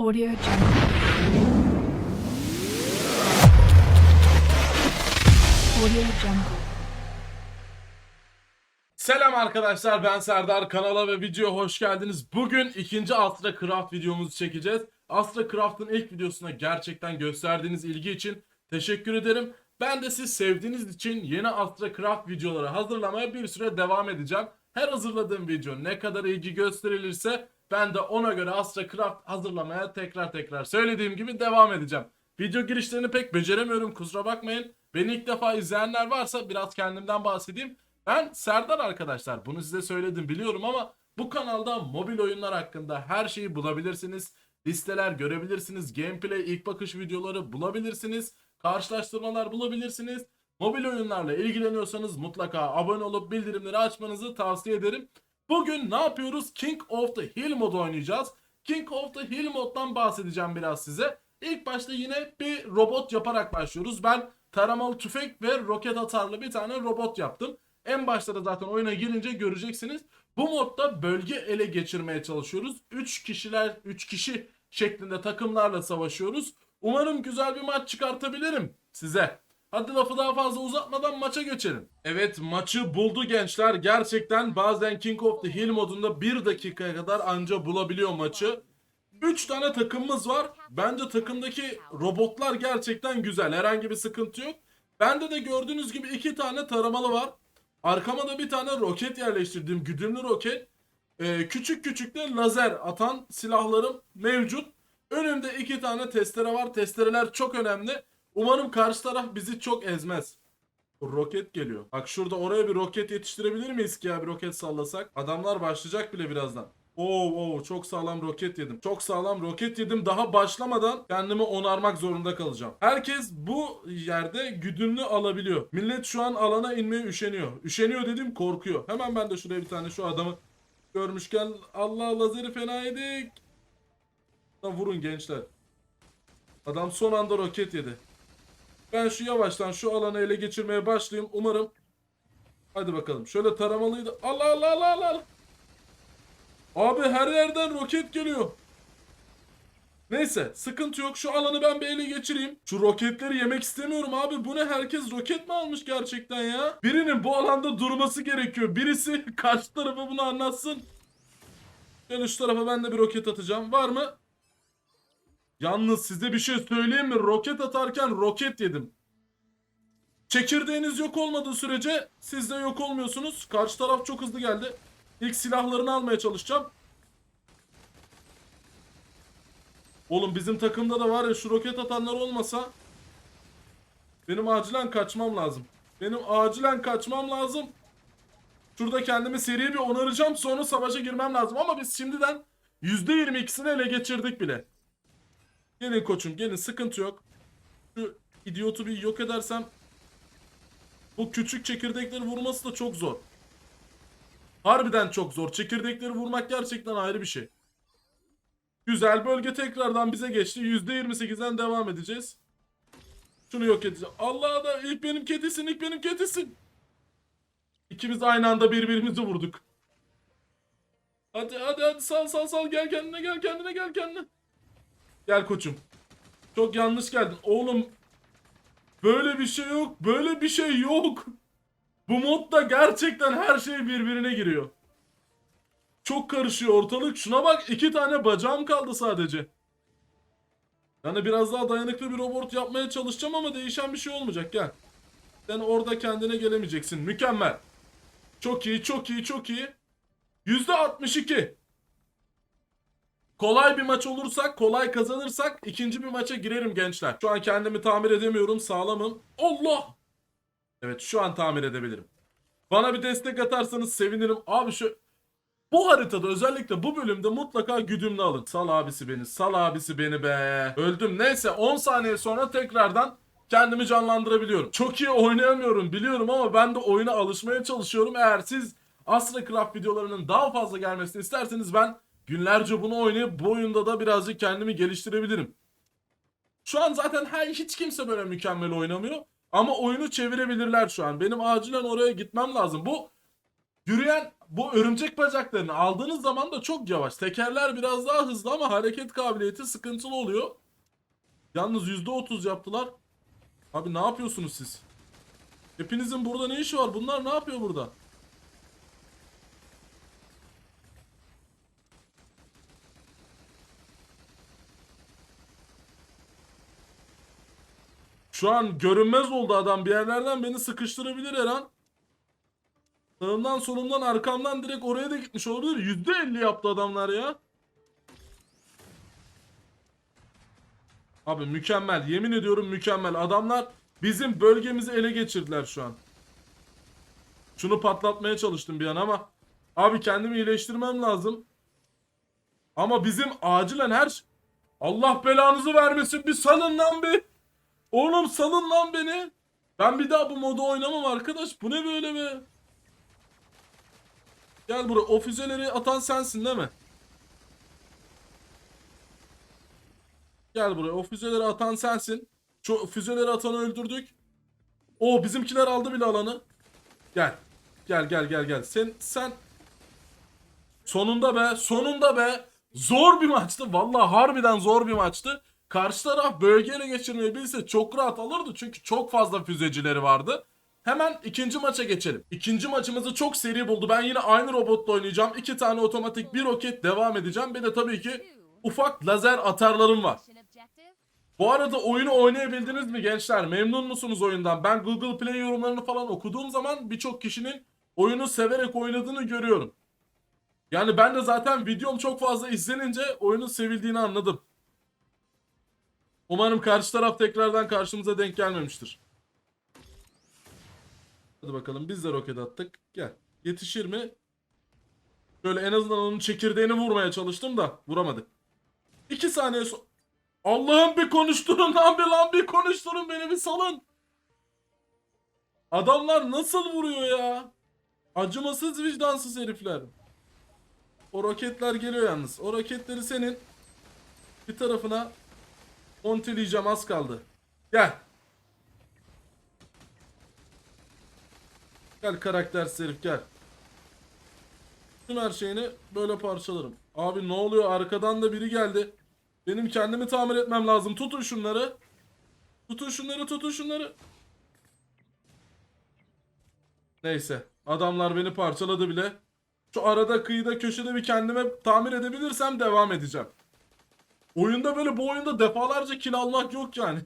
Audio Jungle. Audio Jungle. Selam arkadaşlar ben Serdar kanala ve videoya hoş geldiniz. Bugün ikinci Astra Craft videomuzu çekeceğiz. Astra Craft'ın ilk videosuna gerçekten gösterdiğiniz ilgi için teşekkür ederim. Ben de siz sevdiğiniz için yeni Astra Craft videoları hazırlamaya bir süre devam edeceğim. Her hazırladığım video ne kadar ilgi gösterilirse ben de ona göre Astra Craft hazırlamaya tekrar tekrar söylediğim gibi devam edeceğim. Video girişlerini pek beceremiyorum kusura bakmayın. Beni ilk defa izleyenler varsa biraz kendimden bahsedeyim. Ben Serdar arkadaşlar bunu size söyledim biliyorum ama bu kanalda mobil oyunlar hakkında her şeyi bulabilirsiniz. Listeler görebilirsiniz. Gameplay, ilk bakış videoları bulabilirsiniz. Karşılaştırmalar bulabilirsiniz. Mobil oyunlarla ilgileniyorsanız mutlaka abone olup bildirimleri açmanızı tavsiye ederim. Bugün ne yapıyoruz? King of the Hill modu oynayacağız. King of the Hill moddan bahsedeceğim biraz size. İlk başta yine bir robot yaparak başlıyoruz. Ben taramalı tüfek ve roket atarlı bir tane robot yaptım. En başta da zaten oyuna girince göreceksiniz. Bu modda bölge ele geçirmeye çalışıyoruz. 3 kişiler 3 kişi şeklinde takımlarla savaşıyoruz. Umarım güzel bir maç çıkartabilirim size. Hadi lafı daha fazla uzatmadan maça geçelim. Evet maçı buldu gençler. Gerçekten bazen King of the Hill modunda 1 dakikaya kadar anca bulabiliyor maçı. 3 tane takımımız var. Bence takımdaki robotlar gerçekten güzel. Herhangi bir sıkıntı yok. Bende de gördüğünüz gibi 2 tane taramalı var. Arkama da bir tane roket yerleştirdim. Güdümlü roket. Ee, küçük küçük de lazer atan silahlarım mevcut. Önümde iki tane testere var. Testereler çok önemli. Umarım karşı taraf bizi çok ezmez. Roket geliyor. Bak şurada oraya bir roket yetiştirebilir miyiz ki ya bir roket sallasak? Adamlar başlayacak bile birazdan. Oo, oo çok sağlam roket yedim. Çok sağlam roket yedim. Daha başlamadan kendimi onarmak zorunda kalacağım. Herkes bu yerde güdümlü alabiliyor. Millet şu an alana inmeye üşeniyor. Üşeniyor dedim korkuyor. Hemen ben de şuraya bir tane şu adamı görmüşken Allah lazeri fena yedik. Lan vurun gençler. Adam son anda roket yedi. Ben şu yavaştan şu alanı ele geçirmeye başlayayım. Umarım. Hadi bakalım. Şöyle taramalıydı. Allah Allah Allah Allah. Abi her yerden roket geliyor. Neyse sıkıntı yok. Şu alanı ben bir ele geçireyim. Şu roketleri yemek istemiyorum abi. Bu ne herkes roket mi almış gerçekten ya? Birinin bu alanda durması gerekiyor. Birisi karşı tarafa bunu anlatsın. Şöyle şu tarafa ben de bir roket atacağım. Var mı? Yalnız size bir şey söyleyeyim mi? Roket atarken roket yedim. Çekirdeğiniz yok olmadığı sürece siz de yok olmuyorsunuz. Karşı taraf çok hızlı geldi. İlk silahlarını almaya çalışacağım. Oğlum bizim takımda da var ya şu roket atanlar olmasa benim acilen kaçmam lazım. Benim acilen kaçmam lazım. Şurada kendimi seri bir onaracağım sonra savaşa girmem lazım ama biz şimdiden %22'sini ele geçirdik bile. Gelin koçum gelin sıkıntı yok. Şu idiotu bir yok edersem bu küçük çekirdekleri vurması da çok zor. Harbiden çok zor. Çekirdekleri vurmak gerçekten ayrı bir şey. Güzel bölge tekrardan bize geçti. %28'den devam edeceğiz. Şunu yok edeceğim. Allah da ilk benim kedisin ilk benim kedisin. İkimiz aynı anda birbirimizi vurduk. Hadi hadi hadi sal sal sal gel kendine gel kendine gel kendine. Gel koçum. Çok yanlış geldin. Oğlum böyle bir şey yok. Böyle bir şey yok. Bu modda gerçekten her şey birbirine giriyor. Çok karışıyor ortalık. Şuna bak iki tane bacağım kaldı sadece. Yani biraz daha dayanıklı bir robot yapmaya çalışacağım ama değişen bir şey olmayacak. Gel. Sen orada kendine gelemeyeceksin. Mükemmel. Çok iyi, çok iyi, çok iyi. %62. Kolay bir maç olursak, kolay kazanırsak ikinci bir maça girerim gençler. Şu an kendimi tamir edemiyorum, sağlamım. Allah! Evet şu an tamir edebilirim. Bana bir destek atarsanız sevinirim. Abi şu bu haritada özellikle bu bölümde mutlaka güdümlü alın. Sal abisi beni. Sal abisi beni be. Öldüm. Neyse 10 saniye sonra tekrardan kendimi canlandırabiliyorum. Çok iyi oynayamıyorum biliyorum ama ben de oyuna alışmaya çalışıyorum. Eğer siz Astra Craft videolarının daha fazla gelmesini isterseniz ben günlerce bunu oynayıp bu oyunda da birazcık kendimi geliştirebilirim. Şu an zaten her hiç kimse böyle mükemmel oynamıyor. Ama oyunu çevirebilirler şu an. Benim acilen oraya gitmem lazım. Bu yürüyen bu örümcek bacaklarını aldığınız zaman da çok yavaş. Tekerler biraz daha hızlı ama hareket kabiliyeti sıkıntılı oluyor. Yalnız %30 yaptılar. Abi ne yapıyorsunuz siz? Hepinizin burada ne işi var? Bunlar ne yapıyor burada? Şu an görünmez oldu adam. Bir yerlerden beni sıkıştırabilir her an. Sağımdan solumdan arkamdan direkt oraya da gitmiş olabilir. %50 yaptı adamlar ya. Abi mükemmel. Yemin ediyorum mükemmel. Adamlar bizim bölgemizi ele geçirdiler şu an. Şunu patlatmaya çalıştım bir an ama. Abi kendimi iyileştirmem lazım. Ama bizim acilen her... ş- Allah belanızı vermesin. Bir salın lan bir. Oğlum salın lan beni. Ben bir daha bu modu oynamam arkadaş. Bu ne böyle be? Gel buraya. O füzeleri atan sensin değil mi? Gel buraya. O füzeleri atan sensin. Şu füzeleri atanı öldürdük. O bizimkiler aldı bile alanı. Gel. Gel gel gel gel. Sen sen sonunda be, sonunda be. Zor bir maçtı. Vallahi harbiden zor bir maçtı. Karşı taraf bölgeyle geçirmeyi bilse çok rahat alırdı. Çünkü çok fazla füzecileri vardı. Hemen ikinci maça geçelim. İkinci maçımızı çok seri buldu. Ben yine aynı robotla oynayacağım. İki tane otomatik, bir roket devam edeceğim. Bir de tabii ki ufak lazer atarlarım var. Bu arada oyunu oynayabildiniz mi gençler? Memnun musunuz oyundan? Ben Google Play yorumlarını falan okuduğum zaman birçok kişinin oyunu severek oynadığını görüyorum. Yani ben de zaten videom çok fazla izlenince oyunun sevildiğini anladım. Umarım karşı taraf tekrardan karşımıza denk gelmemiştir. Hadi bakalım biz de roket attık. Gel. Yetişir mi? Böyle en azından onun çekirdeğini vurmaya çalıştım da vuramadık. 2 saniye so- Allah'ım bir konuşturun lan bir lan bir konuşturun beni bir salın. Adamlar nasıl vuruyor ya? Acımasız vicdansız herifler. O roketler geliyor yalnız. O roketleri senin bir tarafına monteleyeceğim az kaldı. Gel. Gel karaktersiz herif gel. Tüm her şeyini böyle parçalarım. Abi ne oluyor? Arkadan da biri geldi. Benim kendimi tamir etmem lazım. Tutun şunları. Tutun şunları, tutun şunları. Neyse. Adamlar beni parçaladı bile. Şu arada kıyıda köşede bir kendime tamir edebilirsem devam edeceğim. Oyunda böyle bu oyunda defalarca kill almak yok yani.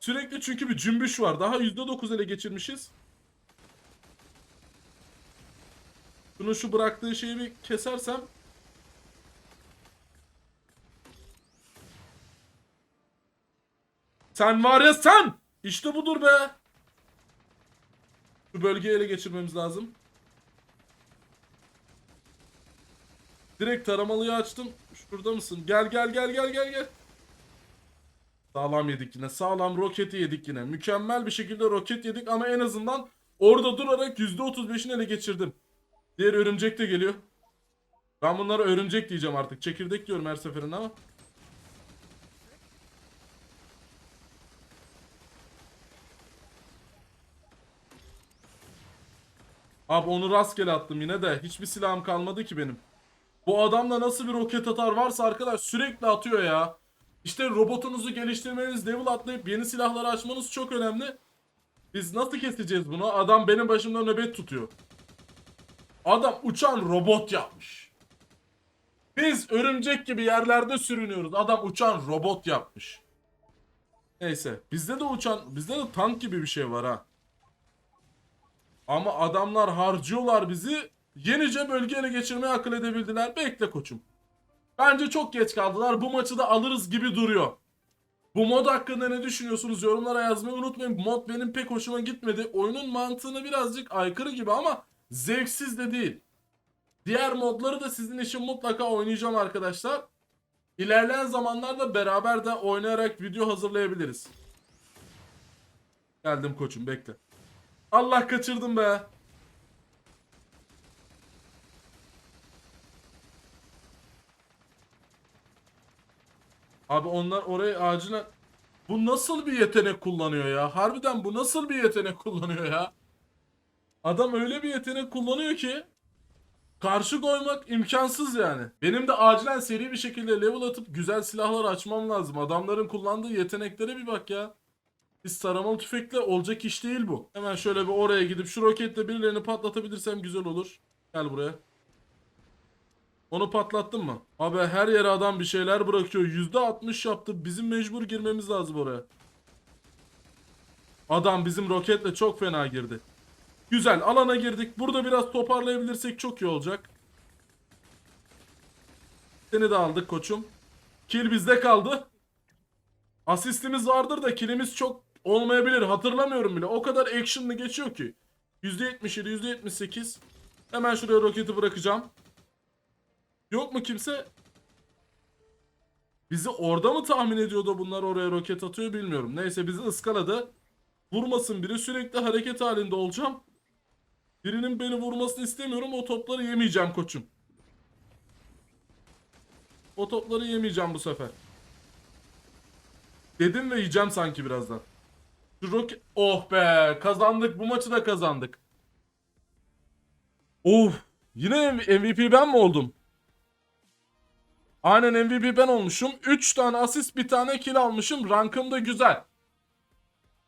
Sürekli çünkü bir cümbüş var. Daha %9 ele geçirmişiz. Şunu şu bıraktığı şeyi bir kesersem. Sen var ya sen! İşte budur be! Şu bölgeyi ele geçirmemiz lazım. Direkt taramalıyı açtım. Şurada mısın? Gel gel gel gel gel gel. Sağlam yedik yine. Sağlam roketi yedik yine. Mükemmel bir şekilde roket yedik ama en azından orada durarak %35'ini ele geçirdim. Diğer örümcek de geliyor. Ben bunlara örümcek diyeceğim artık. Çekirdek diyorum her seferinde ama. Abi onu rastgele attım yine de. Hiçbir silahım kalmadı ki benim. Bu adamda nasıl bir roket atar varsa arkadaş sürekli atıyor ya. İşte robotunuzu geliştirmeniz, level atlayıp yeni silahları açmanız çok önemli. Biz nasıl keseceğiz bunu? Adam benim başımda nöbet tutuyor. Adam uçan robot yapmış. Biz örümcek gibi yerlerde sürünüyoruz. Adam uçan robot yapmış. Neyse. Bizde de uçan, bizde de tank gibi bir şey var ha. Ama adamlar harcıyorlar bizi. Yenice bölge ele geçirmeye akıl edebildiler. Bekle koçum. Bence çok geç kaldılar. Bu maçı da alırız gibi duruyor. Bu mod hakkında ne düşünüyorsunuz? Yorumlara yazmayı unutmayın. Mod benim pek hoşuma gitmedi. Oyunun mantığına birazcık aykırı gibi ama zevksiz de değil. Diğer modları da sizin için mutlaka oynayacağım arkadaşlar. İlerleyen zamanlarda beraber de oynayarak video hazırlayabiliriz. Geldim koçum bekle. Allah kaçırdım be. Abi onlar oraya acilen... Bu nasıl bir yetenek kullanıyor ya? Harbiden bu nasıl bir yetenek kullanıyor ya? Adam öyle bir yetenek kullanıyor ki karşı koymak imkansız yani. Benim de acilen seri bir şekilde level atıp güzel silahlar açmam lazım. Adamların kullandığı yeteneklere bir bak ya. Biz taramalı tüfekle olacak iş değil bu. Hemen şöyle bir oraya gidip şu roketle birilerini patlatabilirsem güzel olur. Gel buraya. Onu patlattın mı? Abi her yere adam bir şeyler bırakıyor. %60 yaptı. Bizim mecbur girmemiz lazım oraya. Adam bizim roketle çok fena girdi. Güzel alana girdik. Burada biraz toparlayabilirsek çok iyi olacak. Seni de aldık koçum. Kill bizde kaldı. Asistimiz vardır da killimiz çok olmayabilir. Hatırlamıyorum bile. O kadar actionlı geçiyor ki. %77, %78. Hemen şuraya roketi bırakacağım. Yok mu kimse? Bizi orada mı tahmin ediyor da bunlar oraya roket atıyor bilmiyorum. Neyse bizi ıskaladı. Vurmasın biri sürekli hareket halinde olacağım. Birinin beni vurmasını istemiyorum. O topları yemeyeceğim koçum. O topları yemeyeceğim bu sefer. Dedim ve yiyeceğim sanki birazdan. Şu roket... Oh be kazandık bu maçı da kazandık. Of yine MVP ben mi oldum? Aynen MVP ben olmuşum. 3 tane asist bir tane kill almışım. Rankım da güzel.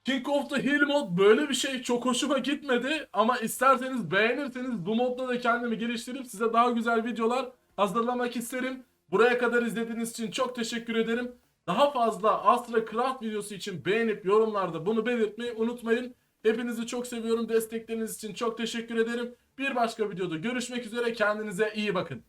King of the Hill mod böyle bir şey çok hoşuma gitmedi. Ama isterseniz beğenirseniz bu modda da kendimi geliştirip size daha güzel videolar hazırlamak isterim. Buraya kadar izlediğiniz için çok teşekkür ederim. Daha fazla Astra Craft videosu için beğenip yorumlarda bunu belirtmeyi unutmayın. Hepinizi çok seviyorum. Destekleriniz için çok teşekkür ederim. Bir başka videoda görüşmek üzere. Kendinize iyi bakın.